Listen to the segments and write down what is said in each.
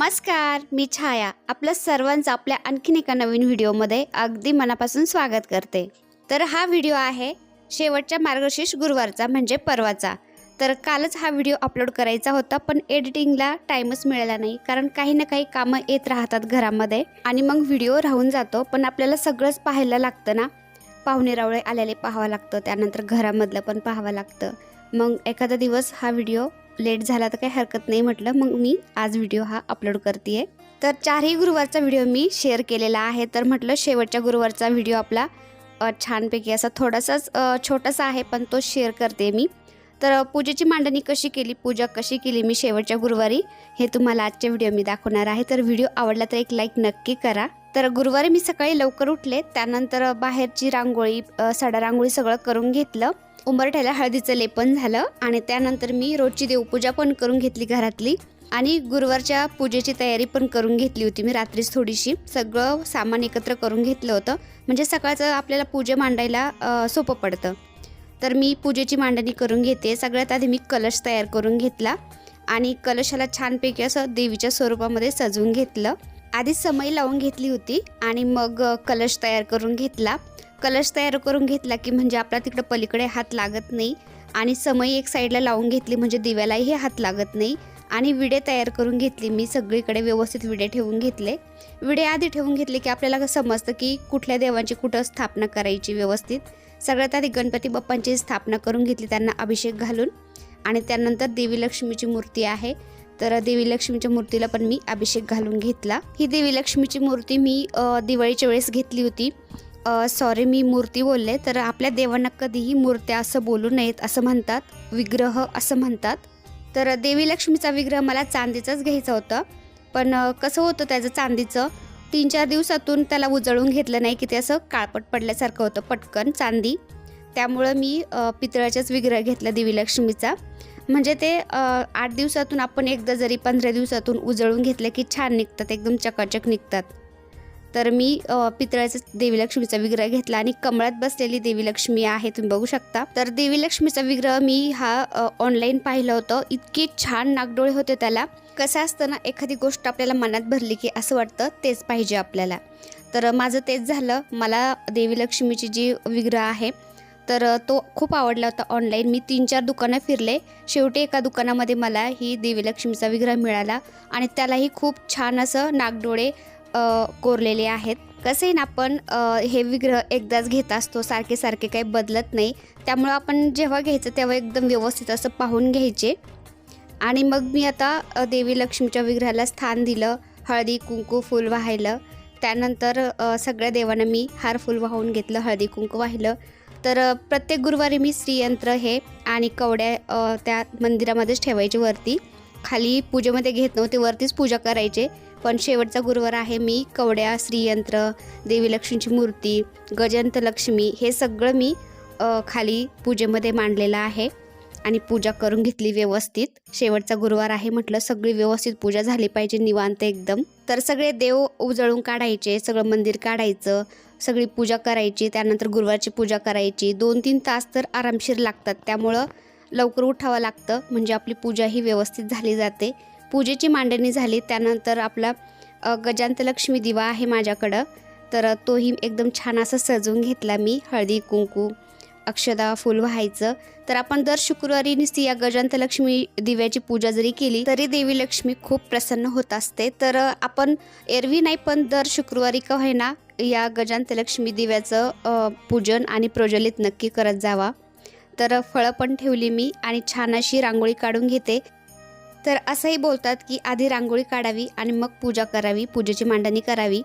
नमस्कार मी छाया. आपलं सर्वांचं आपल्या आणखीन एका नवीन व्हिडिओमध्ये अगदी मनापासून स्वागत करते. तर हा व्हिडिओ आहे शेवटच्या मार्गशीर्ष गुरुवारचा म्हणजे परवाचा. तर कालच हा व्हिडिओ अपलोड करायचा होता पण एडिटिंगला टाईमच मिळाला नाही कारण काही ना काही कामं येत राहतात घरामध्ये आणि मग व्हिडिओ राहून जातो पण आपल्याला सगळंच पाहायला लागतं ना. पाहुणे रावळे आलेले पाहावं लागतं त्यानंतर घरामधलं पण पाहावं लागतं. मग एखादा दिवस हा व्हिडिओ लेट झाला तर काही हरकत नाही म्हटलं. मग मी आज व्हिडिओ हा अपलोड करते तर चारही गुरुवारचा व्हिडिओ मी शेअर केलेला आहे. तर म्हटलं शेवटच्या गुरुवारचा व्हिडिओ आपला छानपैकी असा थोडासाच छोटासा आहे पण तो शेअर करते मी. तर पूजेची मांडणी कशी केली पूजा कशी केली मी शेवटच्या गुरुवारी हे तुम्हाला आजच्या व्हिडिओ मी दाखवणार आहे. तर व्हिडिओ आवडला तर एक लाईक नक्की करा. तर गुरुवारी मी सकाळी लवकर उठले त्यानंतर बाहेरची रांगोळी सडा रांगोळी सगळं करून घेतलं. उंबरठ्याला हळदीचं लेपन झालं आणि त्यानंतर मी रोजची देवपूजा पण करून घेतली घरातली. आणि गुरुवारच्या पूजेची तयारी पण करून घेतली होती मी रात्रीच थोडीशी. सगळं सामान एकत्र करून घेतलं होतं. म्हणजे सकाळचं आपल्याला पूजा मांडायला सोपं पडतं. तर मी पूजेची मांडणी करून घेते. सगळ्यात आधी मी कलश तयार करून घेतला आणि कलशाला छानपैकी असं देवीच्या स्वरूपामध्ये सजवून घेतलं. आधी समय लावून घेतली होती आणि मग कलश तयार करून घेतला. कलश तयार करून घेतला की म्हणजे आपला तिकडं पलीकडे हात लागत नाही. आणि समय एक साईडला लावून घेतली म्हणजे दिव्यालाही हात लागत नाही. आणि विडे तयार करून घेतली. मी सगळीकडे व्यवस्थित विडे ठेवून घेतले. विडे आधी ठेवून घेतले की आपल्याला समजतं की कुठल्या देवांची कुठं स्थापना करायची व्यवस्थित. सगळ्यात आधी गणपती बाप्पांची स्थापना करून घेतली त्यांना अभिषेक घालून. आणि त्यानंतर देवी लक्ष्मीची मूर्ती आहे. तर देवी लक्ष्मीच्या मूर्तीला पण मी अभिषेक घालून घेतला. ही देवी लक्ष्मीची मूर्ती मी दिवाळीच्या वेळेस घेतली होती. सॉरी मी मूर्ती बोलले तर आपल्या देवांना कधीही मूर्त्या असं बोलू नयेत असं म्हणतात विग्रह असं म्हणतात. तर देवी लक्ष्मीचा विग्रह मला चांदीचाच घ्यायचा होता पण कसं होतं त्याचं चांदीचं तीन चार दिवसातून त्याला उजळून घेतलं नाही की ते असं काळपट पडल्यासारखं होतं पटकन चांदी. त्यामुळं मी पितळाचाच पितळाच्याच विग्रह घेतला देवी लक्ष्मीचा. म्हणजे ते आठ दिवसातून आपण एकदा जरी पंधरा दिवसातून उजळून घेतलं की छान निघतात एकदम चकाचक निघतात. तर मी पितळ्याचा देवी लक्ष्मीचा विग्रह घेतला आणि कमळात बसलेली देवी लक्ष्मी आहे तुम्ही बघू शकता. तर देवी लक्ष्मीचा विग्रह मी हा ऑनलाईन पाहिलं होतं. इतके छान नागडोळे होते त्याला. कसं असतं ना एखादी गोष्ट आपल्याला मनात भरली की असं वाटतं तेच पाहिजे आपल्याला. तर माझं तेच झालं. मला देवी लक्ष्मीची जी विग्रह आहे तर तो खूप आवडला होता ऑनलाईन मी तीन चार दुकानं फिरले. शेवटी एका दुकानामध्ये मला ही देवी लक्ष्मीचा विग्रह मिळाला आणि त्यालाही खूप छान असं नागडोळे कोरलेले आहेत. कसे ना आपण हे विग्रह एकदाच घेत असतो सारखे सारखे काही बदलत नाही. त्यामुळं आपण जेव्हा घ्यायचं तेव्हा एकदम व्यवस्थित असं पाहून घ्यायचे. आणि मग मी आता देवी लक्ष्मीच्या विग्रहाला स्थान दिलं हळदी कुंकू फूल वाहिलं. त्यानंतर सगळ्या देवांना मी हार फूल वाहून घेतलं हळदी कुंकू वाहिलं. तर प्रत्येक गुरुवारी मी श्रीयंत्र हे आणि कवड्या त्या मंदिरामध्येच ठेवायचे वरती. खाली पूजेमध्ये घेत नव्हते वरतीच पूजा करायचे. पण शेवटचा गुरुवार आहे. मी कवड्या श्रीयंत्र देवी लक्ष्मीची मूर्ती गजंत लक्ष्मी हे सगळं मी खाली पूजेमध्ये मांडलेलं आहे. आणि पूजा करून घेतली व्यवस्थित. शेवटचा गुरुवार आहे म्हटलं सगळी व्यवस्थित पूजा झाली पाहिजे निवांत एकदम. तर सगळे देव उजळून काढायचे सगळं मंदिर काढायचं सगळी पूजा करायची त्यानंतर गुरुवारची पूजा करायची. दोन तीन तास तर आरामशीर लागतात. त्यामुळं लवकर उठावं लागतं. म्हणजे आपली पूजा ही व्यवस्थित झाली जाते. पूजेची मांडणी झाली. त्यानंतर आपला गजांतलक्ष्मी गजांत लक्ष्मी दिवा आहे माझ्याकडं. तर तोही एकदम छान असं सजवून घेतला मी. हळदी कुंकू अक्षदा फुल व्हायचं. तर आपण दर शुक्रवारी नुसती या गजांत लक्ष्मी दिव्याची पूजा जरी केली तरी देवी लक्ष्मी खूप प्रसन्न होत असते. तर आपण एरवी नाही पण दर शुक्रवारी का होईना या गजांत लक्ष्मी दिव्याचं पूजन आणि प्रज्वलित नक्की करत जावा. तर फळं पण ठेवली मी आणि छान अशी रांगोळी काढून घेते. तर असंही बोलतात की आधी रांगोळी काढावी आणि मग पूजा करावी पूजेची मांडणी करावी.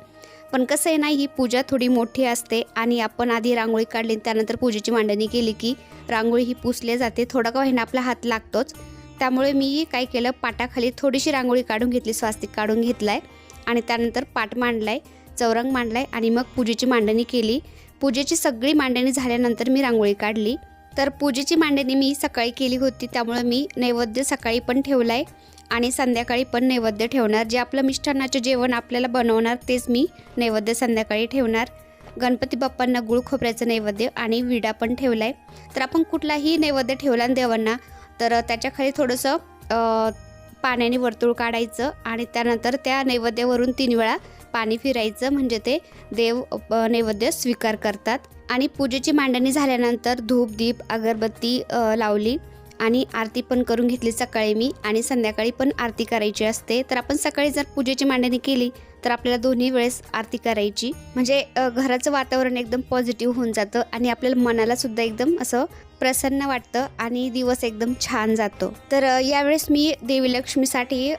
पण कसं आहे ना ही पूजा थोडी मोठी असते आणि आपण आधी रांगोळी काढली त्यानंतर पूजेची मांडणी केली की रांगोळी ही पुसली जाते. थोडा का होईना आपला हात लागतोच. त्यामुळे मी काय केलं पाटाखाली थोडीशी रांगोळी काढून घेतली स्वास्तिक काढून घेतलाय आणि त्यानंतर पाट मांडलाय चौरंग मांडलाय आणि मग पूजेची मांडणी केली. पूजेची सगळी मांडणी झाल्यानंतर मी रांगोळी काढली. तर पूजेची मांडणी मी सकाळी केली होती त्यामुळे मी नैवेद्य सकाळी पण ठेवलाय आणि संध्याकाळी पण नैवेद्य ठेवणार. जे आपलं मिष्ठान्नाचं जेवण आपल्याला बनवणार तेच मी नैवेद्य संध्याकाळी ठेवणार. गणपती बाप्पांना गुळ खोबऱ्याचं नैवेद्य आणि विडा पण ठेवलाय. तर आपण कुठलाही नैवेद्य ठेवला देवांना तर त्याच्याखाली थोडंसं पाण्याने वर्तुळ काढायचं आणि त्यानंतर त्या नैवेद्यावरून तीन वेळा पाणी फिरायचं. म्हणजे ते देव नैवेद्य स्वीकार करतात. आणि पूजेची मांडणी झाल्यानंतर धूप दीप अगरबत्ती लावली आणि आरती पण करून घेतली. सकाळी मी आणि संध्याकाळी पण आरती करायची असते. तर आपण सकाळी जर पूजेची मांडणी केली तर आपल्याला दोन्ही वेळेस आरती करायची. म्हणजे घराचं वातावरण एकदम पॉझिटिव्ह होऊन जातं आणि आपल्याला मनाला सुद्धा एकदम असं प्रसन्न वाटतं आणि दिवस एकदम छान जातो. तर यावेळेस मी देवी लक्ष्मीसाठी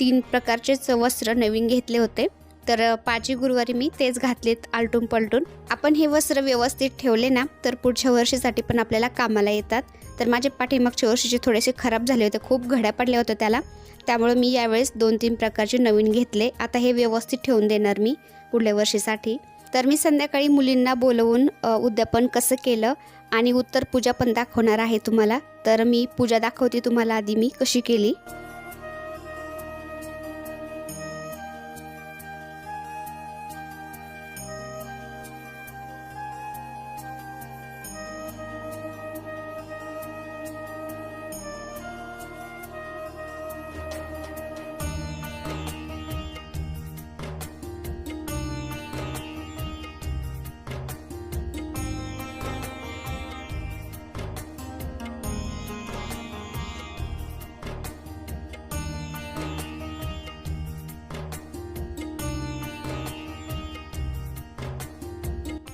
तीन प्रकारचेच वस्त्र नवीन घेतले होते. तर पाचवी गुरुवारी मी तेच घातलेत आलटून पलटून. आपण हे वस्त्र व्यवस्थित ठेवले ना तर पुढच्या वर्षीसाठी पण आपल्याला कामाला येतात. तर माझे पाठीमागच्या वर्षीचे थोडेसे खराब झाले होते खूप घड्या पडल्या होत्या त्याला. त्यामुळे मी यावेळेस दोन तीन प्रकारचे नवीन घेतले. आता हे व्यवस्थित ठेवून देणार मी पुढल्या वर्षीसाठी. तर मी संध्याकाळी मुलींना बोलवून उद्यापन कसं केलं आणि उत्तर पूजा पण दाखवणार आहे तुम्हाला. तर मी पूजा दाखवते तुम्हाला आधी मी कशी केली.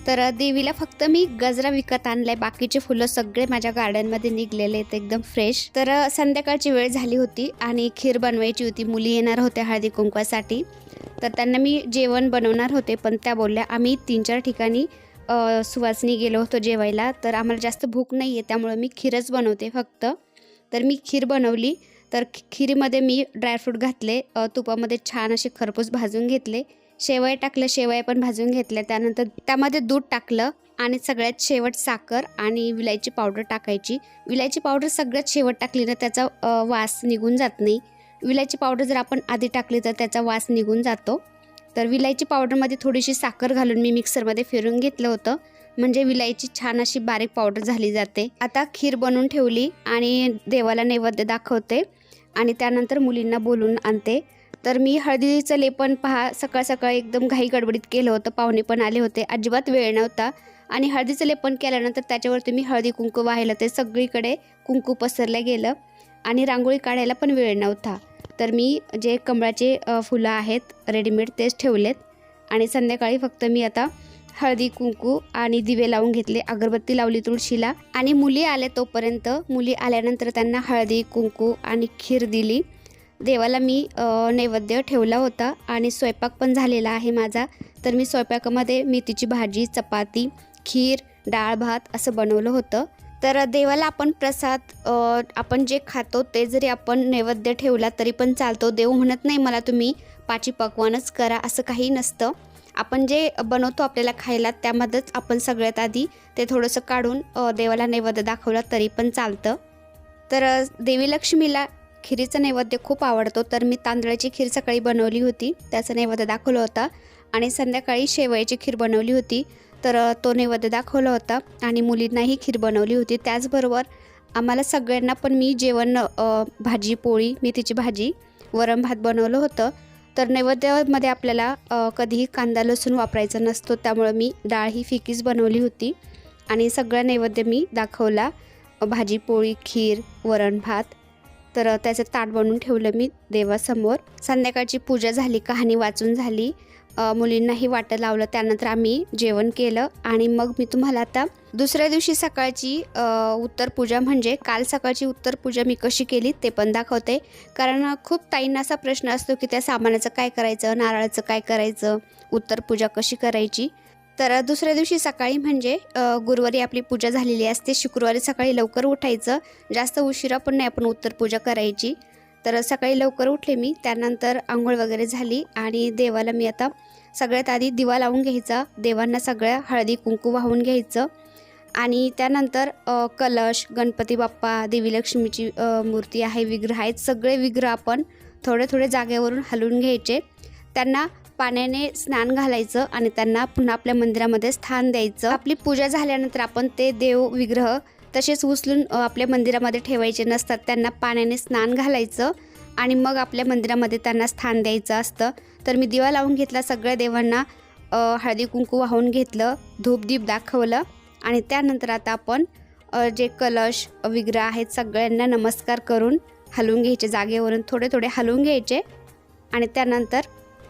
तर देवीला फक्त मी गजरा विकत आणलाय. बाकीचे फुलं सगळे माझ्या गार्डनमध्ये निघलेले आहेत एकदम फ्रेश तर संध्याकाळची वेळ झाली होती आणि खीर बनवायची होती. मुली येणार होत्या हळदी कुंकवासाठी. तर त्यांना मी जेवण बनवणार होते पण त्या बोलल्या आम्ही तीन चार ठिकाणी सुवासनी गेलो होतो जेवायला. तर आम्हाला जास्त भूक नाही आहे त्यामुळे मी खीरच बनवते फक्त. तर मी खीर बनवली. तर खी- मी ड्रायफ्रूट घातले. तुपामध्ये छान असे खरपूस भाजून घेतले. शेवया टाकलं शेवया पण भाजून घेतल्या. त्यानंतर त्यामध्ये दूध टाकलं आणि सगळ्यात शेवट साखर आणि विलायची पावडर टाकायची. विलायची पावडर सगळ्यात शेवट टाकली ना त्याचा वास निघून जात नाही. विलायची पावडर जर आपण आधी टाकली तर त्याचा वास निघून जातो. तर विलायची पावडरमध्ये थोडीशी साखर घालून मी मिक्सरमध्ये फिरून घेतलं होतं. म्हणजे विलायची छान अशी बारीक पावडर झाली जाते. आता खीर बनवून ठेवली आणि देवाला नैवेद्य दाखवते. आणि त्यानंतर मुलींना बोलून आणते. तर मी हळदीचं लेपन पहा सकाळ सकाळ एकदम घाई गडबडीत केलं होतं पाहुणे पण आले होते अजिबात वेळ नव्हता. आणि हळदीचं लेपन केल्यानंतर त्याच्यावरती मी हळदी कुंकू वाहिलं ते सगळीकडे कुंकू पसरलं गेलं आणि रांगोळी काढायला पण वेळ नव्हता. तर मी जे कमळाचे फुलं आहेत रेडीमेड तेच ठेवलेत आणि संध्याकाळी फक्त मी आता हळदी कुंकू आणि दिवे लावून घेतले अगरबत्ती लावली तुळशीला. आणि मुली आल्या तोपर्यंत मुली आल्यानंतर त्यांना हळदी कुंकू आणि खीर दिली. देवाला मी नैवेद्य ठेवला होता आणि स्वयंपाक पण झालेला आहे माझा. तर मी स्वयंपाकामध्ये मेथीची भाजी चपाती खीर डाळ भात असं बनवलं होतं. तर देवाला आपण प्रसाद आपण जे खातो ते जरी आपण नैवेद्य ठेवला तरी पण चालतो. देव म्हणत नाही मला तुम्ही पाची पकवानच करा असं काही नसतं. आपण जे बनवतो आपल्याला खायला त्यामध्येच आपण सगळ्यात आधी ते थोडंसं काढून देवाला नैवेद्य दाखवला तरी पण चालतं. तर देवी लक्ष्मीला खिरीचा नैवेद्य खूप आवडतो. तर मी तांदळाची खीर सकाळी बनवली होती. त्याचा नैवेद्य दाखवला होता आणि संध्याकाळी शेवयाची खीर बनवली होती. तर तो नैवेद्य दाखवला होता आणि मुलींनाही खीर बनवली होती. त्याचबरोबर आम्हाला सगळ्यांना पण मी जेवण भाजी पोळी मेथीची भाजी वरण भात बनवलं होतं. तर नैवेद्यामध्ये आपल्याला कधीही कांदा लसूण वापरायचा नसतो. त्यामुळं मी डाळ ही फिकीच बनवली होती. आणि सगळा नैवेद्य मी दाखवला. भाजी पोळी खीर वरण भात तर त्याचं ताट बनवून ठेवलं मी देवासमोर. संध्याकाळची पूजा झाली कहाणी वाचून झाली. मुलींनाही वाटं लावलं. त्यानंतर आम्ही जेवण केलं आणि मग मी तुम्हाला आता दुसऱ्या दिवशी सकाळची उत्तर पूजा म्हणजे काल सकाळची उत्तर पूजा मी कशी केली ते पण दाखवते. कारण खूप ताईंना असा प्रश्न असतो की त्या सामानाचं काय करायचं नारळाचं काय करायचं उत्तर पूजा कशी करायची? तर दुसऱ्या दिवशी सकाळी म्हणजे गुरुवारी आपली पूजा झालेली असते. शुक्रवारी सकाळी लवकर उठायचं. जास्त उशिरा पण नाही आपण उत्तर पूजा करायची. तर सकाळी लवकर उठले मी. त्यानंतर आंघोळ वगैरे झाली आणि देवाला मी आता सगळ्यात आधी दिवा लावून घ्यायचा. देवांना सगळ्या हळदी कुंकू वाहून घ्यायचं. आणि त्यानंतर कलश गणपती बाप्पा देवी लक्ष्मीची मूर्ती आहे विग्रह आहेत. सगळे विग्रह आपण थोडे थोडे जागेवरून हलवून घ्यायचे. त्यांना पाण्याने स्नान घालायचं आणि त्यांना पुन्हा आपल्या मंदिरामध्ये स्थान द्यायचं. आपली पूजा झाल्यानंतर आपण ते देव विग्रह तसेच उचलून आपल्या मंदिरामध्ये ठेवायचे नसतात. त्यांना पाण्याने स्नान घालायचं आणि मग आपल्या मंदिरामध्ये त्यांना स्थान द्यायचं असतं. तर मी दिवा लावून घेतला सगळ्या देवांना हळदी कुंकू वाहून घेतलं धूपदीप दाखवलं आणि त्यानंतर आता आपण जे कलश विग्रह आहेत सगळ्यांना नमस्कार करून हलवून घ्यायचे. जागेवरून थोडे थोडे हलवून घ्यायचे आणि त्यानंतर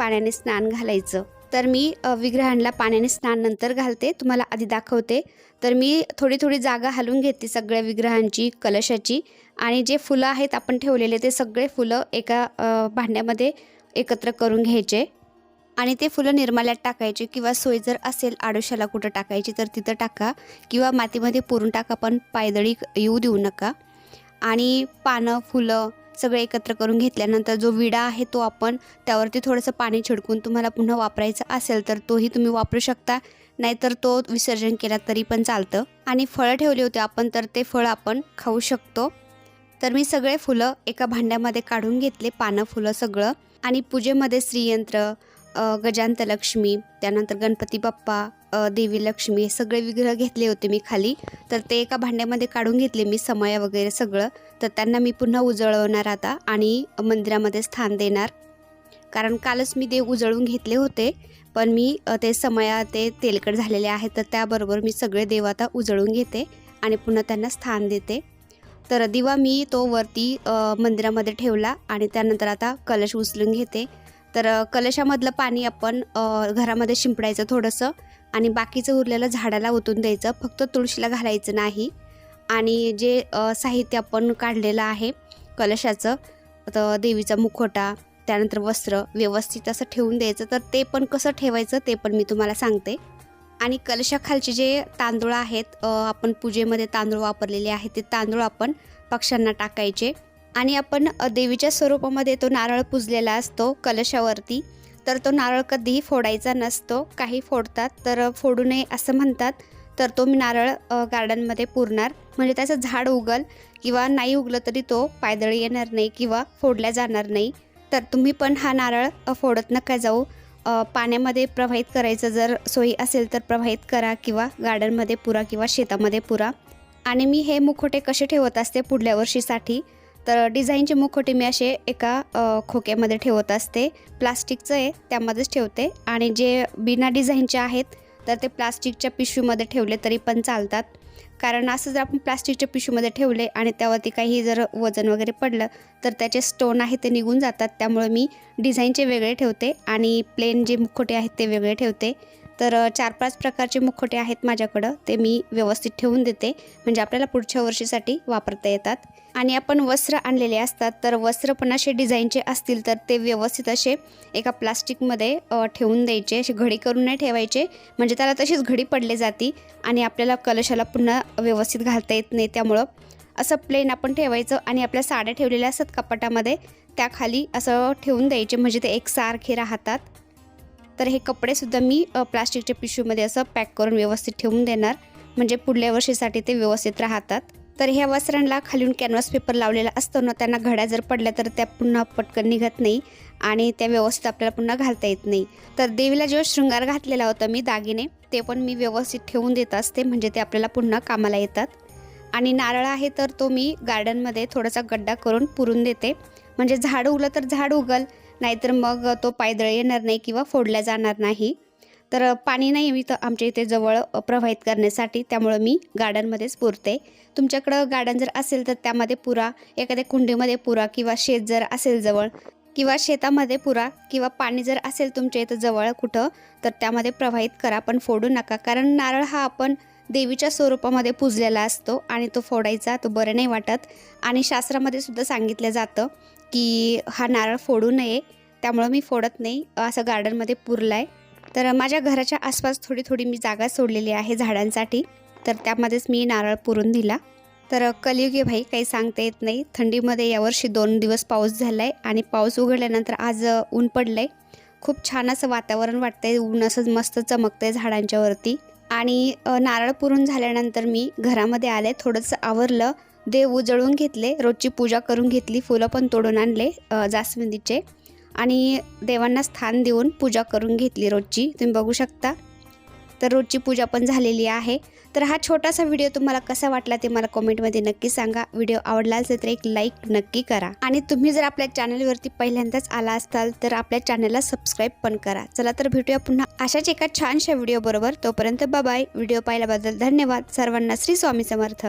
पाण्याने स्नान घालायचं. तर मी विग्रहांला विग्रहांना पाण्याने स्नान नंतर घालते. तुम्हाला आधी दाखवते. तर मी थोडी थोडी जागा हलवून घेते सगळ्या विग्रहांची कलशाची. आणि जे फुलं आहेत आपण ठेवलेले ते सगळे फुलं एका भांड्यामध्ये एकत्र करून घ्यायचे. आणि ते फुलं निर्माल्यात टाकायचे किंवा सोय जर असेल आडोशाला कुठं टाकायची तर तिथं टाका किंवा मातीमध्ये पुरून टाका पण पायदळी येऊ देऊ नका. आणि पानं फुलं सगळे एकत्र करून घेतल्यानंतर जो विडा आहे तो आपण त्यावरती थोडंसं पाणी छिडकून तुम्हाला पुन्हा वापरायचं असेल तर तोही तुम्ही वापरू शकता. नाहीतर तो विसर्जन केला तरी पण चालतं. आणि फळं ठेवली होती आपण तर ते फळ आपण खाऊ शकतो. तर मी सगळे फुलं एका भांड्यामध्ये काढून घेतले पानं फुलं सगळं. आणि पूजेमध्ये श्रीयंत्र गजांतलक्ष्मी लक्ष्मी त्यानंतर गणपती बाप्पा देवी लक्ष्मी हे सगळे विग्रह घेतले होते मी खाली. तर ते एका भांड्यामध्ये काढून घेतले मी समया वगैरे सगळं. तर त्यांना मी पुन्हा उजळवणार आता आणि मंदिरामध्ये स्थान देणार. कारण कालच मी देव उजळून घेतले होते पण मी ते समया ते तेलकट झालेले आहेत तर त्याबरोबर मी सगळे देव आता उजळून घेते आणि पुन्हा त्यांना स्थान देते. तर दिवा मी तो वरती मंदिरामध्ये ठेवला आणि त्यानंतर आता कलश उचलून घेते. तर कलशामधलं पाणी आपण घरामध्ये शिंपडायचं थोडंसं. आणि बाकीचं उरलेलं झाडाला ओतून द्यायचं. फक्त तुळशीला घालायचं नाही. आणि जे साहित्य आपण काढलेलं आहे कलशाचं तर देवीचा मुखोटा त्यानंतर वस्त्र व्यवस्थित असं ठेवून द्यायचं. तर ते पण कसं ठेवायचं ते पण मी तुम्हाला सांगते. आणि कलशाखालचे जे तांदूळ आहेत आपण पूजेमध्ये तांदूळ वापरलेले आहेत ते तांदूळ आपण पक्ष्यांना टाकायचे. आणि आपण देवीच्या स्वरूपामध्ये तो नारळ पुजलेला असतो कलशावरती. तर तो नारळ कधीही फोडायचा नसतो. काही फोडतात तर फोडू नये असं म्हणतात. तर तो मी नारळ गार्डनमध्ये पुरणार. म्हणजे त्याचं झाड उगल किंवा नाही उगलं तरी तो पायदळी येणार नाही किंवा फोडल्या जाणार नाही. तर तुम्ही पण हा नारळ फोडत नका जाऊ. पाण्यामध्ये प्रवाहित करायचं जर सोयी असेल तर प्रवाहित करा किंवा गार्डनमध्ये पुरा किंवा शेतामध्ये पुरा. आणि मी हे मुखोटे कसे ठेवत असते पुढल्या वर्षीसाठी? तर डिझाईनचे मुखोटे मी असे एका खोक्यामध्ये ठेवत असते. प्लास्टिकचं आहे त्यामध्येच ठेवते. आणि जे बिना डिझाईनचे आहेत तर ते प्लास्टिकच्या पिशवीमध्ये ठेवले तरी पण चालतात. कारण असं जर आपण प्लास्टिकच्या पिशवीमध्ये ठेवले आणि त्यावरती काही जर वजन वगैरे पडलं तर त्याचे स्टोन आहे ते निघून जातात. त्यामुळे मी डिझाईनचे वेगळे ठेवते आणि प्लेन जे मुखोटे आहेत ते वेगळे ठेवते. तर चार पाच प्रकारचे मुखोटे आहेत माझ्याकडं. ते मी व्यवस्थित ठेवून देते. म्हणजे आपल्याला पुढच्या वर्षीसाठी वापरता येतात. आणि आपण वस्त्र आणलेले असतात तर वस्त्र पण असे डिझाईनचे असतील तर ते व्यवस्थित असे एका प्लास्टिकमध्ये ठेवून द्यायचे. असे घडी करून नाही ठेवायचे. म्हणजे त्याला तशीच घडी पडले जाती आणि आपल्याला कलशाला पुन्हा व्यवस्थित घालता येत नाही त्यामुळं. असं प्लेन आपण ठेवायचं आणि आपल्या साड्या ठेवलेल्या असतात कपाटामध्ये त्याखाली असं ठेवून द्यायचे. म्हणजे ते एकसारखे राहतात. तर हे कपडेसुद्धा मी प्लास्टिकच्या पिशवीमध्ये असं पॅक करून व्यवस्थित ठेवून देणार. म्हणजे पुढल्या वर्षीसाठी ते व्यवस्थित राहतात. तर ह्या वस्त्रांना खालून कॅनव्हास पेपर लावलेला असतो ना त्यांना घड्या जर पडल्या तर त्या पुन्हा पटकन निघत नाही आणि त्या व्यवस्थित आपल्याला पुन्हा घालता येत नाही. तर देवीला जेव्हा शृंगार घातलेला होता मी दागिने ते पण मी व्यवस्थित ठेवून देत असते. म्हणजे ते आपल्याला पुन्हा कामाला येतात. आणि नारळ आहे तर तो मी गार्डनमध्ये थोडासा गड्डा करून पुरून देते. म्हणजे झाड उगलं तर झाड उगल नाहीतर मग तो पायदळ येणार नाही किंवा फोडल्या जाणार नाही. तर पाणी नाही मी तर आमच्या इथे जवळ प्रवाहित करण्यासाठी. त्यामुळं मी गार्डनमध्येच पुरते. तुमच्याकडं गार्डन जर असेल तर त्यामध्ये पुरा. एखाद्या कुंडीमध्ये पुरा किंवा शेत जर असेल जवळ किंवा शेतामध्ये पुरा किंवा पाणी जर असेल तुमच्या इथं जवळ कुठं तर त्यामध्ये प्रवाहित करा. पण फोडू नका. कारण नारळ हा आपण देवीच्या स्वरूपामध्ये पुजलेला असतो आणि तो फोडायचा तो बरं नाही वाटत. आणि शास्त्रामध्ये सुद्धा सांगितलं जातं की हा नारळ फोडू नये त्यामुळं मी फोडत नाही असं गार्डनमध्ये पुरला आहे तर माझ्या घराच्या आसपास थोडी थोडी मी जागा सोडलेली आहे झाडांसाठी तर त्यामध्येच मी नारळ पुरून दिला. तर कलियुगी भाई काही सांगता येत नाही. थंडीमध्ये यावर्षी दोन दिवस पाऊस झाला आहे आणि पाऊस उघडल्यानंतर आज ऊन पडलं आहे खूप छान असं वातावरण वाटतंय ऊन असं मस्त चमकतंय झाडांच्यावरती आणि नारळ पुरून झाल्यानंतर मी घरामध्ये आले थोडंसं आवरलं देव उजळून घेतले रोजची पूजा करून घेतली फुलं पण तोडून आणले जास्वंदीचे. आणि देवांना स्थान देऊन पूजा करून घेतली रोजची. तुम्ही बघू शकता. तर रोजची पूजा पण झालेली आहे. तर हा छोटासा व्हिडिओ तुम्हाला कसा वाटला ते मला कॉमेंटमध्ये नक्की सांगा. व्हिडिओ आवडला असेल तर एक लाईक नक्की करा. आणि तुम्ही जर आपल्या चॅनलवरती पहिल्यांदाच आला असाल तर आपल्या चॅनलला सबस्क्राईब पण करा. चला तर भेटूया पुन्हा अशाच एका छानशा व्हिडिओ बरोबर तोपर्यंत बाबाय व्हिडिओ पाहिल्याबद्दल धन्यवाद. सर्वांना श्री स्वामी समर्थ.